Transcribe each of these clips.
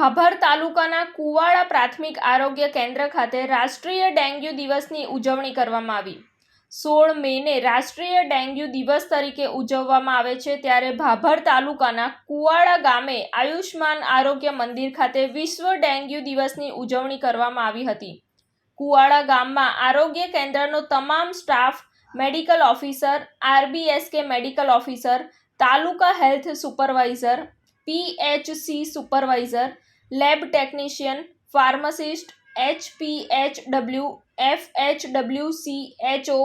ભાભર તાલુકાના કુવાડા પ્રાથમિક આરોગ્ય કેન્દ્ર ખાતે રાષ્ટ્રીય ડેન્ગ્યુ દિવસની ઉજવણી કરવામાં આવી. સોળ મેને રાષ્ટ્રીય ડેન્ગ્યુ દિવસ તરીકે ઉજવવામાં આવે છે ત્યારે ભાભર તાલુકાના કુવાડા ગામે આયુષ્માન આરોગ્ય મંદિર ખાતે વિશ્વ ડેન્ગ્યુ દિવસની ઉજવણી કરવામાં આવી હતી. કુવાડા ગામમાં આરોગ્ય કેન્દ્રનો તમામ staff, medical officer, RBSK medical officer, taluka health supervisor, PHC supervisor lab technician, pharmacist C H H O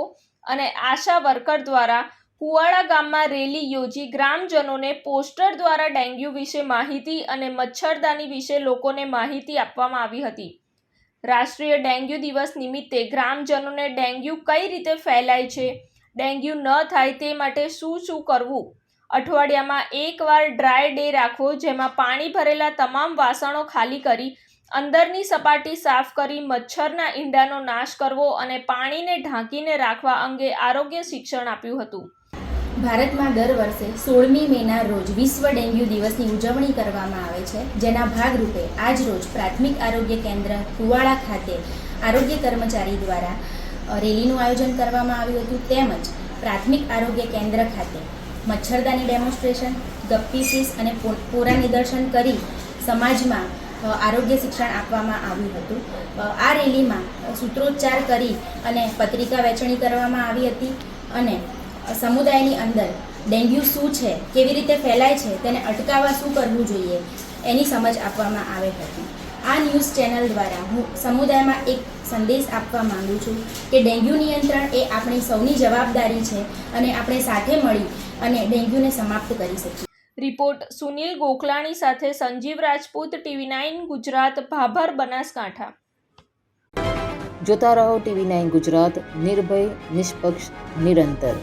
અને આશા વર્કર દ્વારા કુવાડા ગામમાં રેલી યોજી ગ્રામજનોને પોસ્ટર દ્વારા ડેન્ગ્યુ વિશે માહિતી અને મચ્છરદાની વિશે લોકોને માહિતી આપવામાં આવી હતી. રાષ્ટ્રીય ડેન્ગ્યુ દિવસ નિમિત્તે ગ્રામજનોને ડેન્ગ્યુ કઈ રીતે ફેલાય છે, ડેન્ગ્યુ ન થાય તે માટે શું શું કરવું? અઠવાડિયામાં એકવાર ડ્રાય ડે રાખવો, જેમાં પાણી ભરેલા તમામ વાસણો ખાલી કરી, અંદરની સપાટી સાફ કરી, મચ્છરના ઈંડાનો નાશ કરવો અને પાણીને ઢાંકીને રાખવા અંગે આરોગ્ય શિક્ષણ આપ્યું હતું. ભારતમાં દર વર્ષે સોળમી મેના રોજ વિશ્વ ડેન્ગ્યુ દિવસની ઉજવણી કરવામાં આવે છે, જેના ભાગરૂપે આજ રોજ પ્રાથમિક આરોગ્ય કેન્દ્ર કુવાડા ખાતે આરોગ્ય કર્મચારી દ્વારા રેલીનું આયોજન કરવામાં આવ્યું હતું, તેમજ પ્રાથમિક આરોગ્ય કેન્દ્ર ખાતે મચ્છરદાની ડેમોન્સ્ટ્રેશન ગપ્પી અને પોરા નિદર્શન કરી સમાજમાં આરોગ્ય શિક્ષણ આપવામાં આવ્યું હતું. આ રેલીમાં સૂત્રોચ્ચાર કરી અને પત્રિકા વહેંચણી કરવામાં આવી હતી અને સમુદાયની અંદર ડેન્ગ્યુ શું છે, કેવી રીતે ફેલાય છે, તેને અટકાવવા શું કરવું જોઈએ, એની સમજ આપવામાં આવે હતી. આ ન્યૂઝ ચેનલ દ્વારા હું સમુદાયમાં એક સંદેશ આપવા માંગુ છું કે ડેન્ગ્યુ નિયંત્રણ એ આપણી સૌની જવાબદારી છે અને આપણે સાથે મળી અને ડેન્ગ્યુને સમાપ્ત કરી શકીએ. રિપોર્ટ સુનિલ ગોખલાણી સાથે સંજીવ રાજપૂત ટીવી નાઇન ગુજરાત ભાભર બનાસકાંઠા. જોતા રહો ટીવી નાઇન ગુજરાત નિર્ભય નિષ્પક્ષ નિરંતર.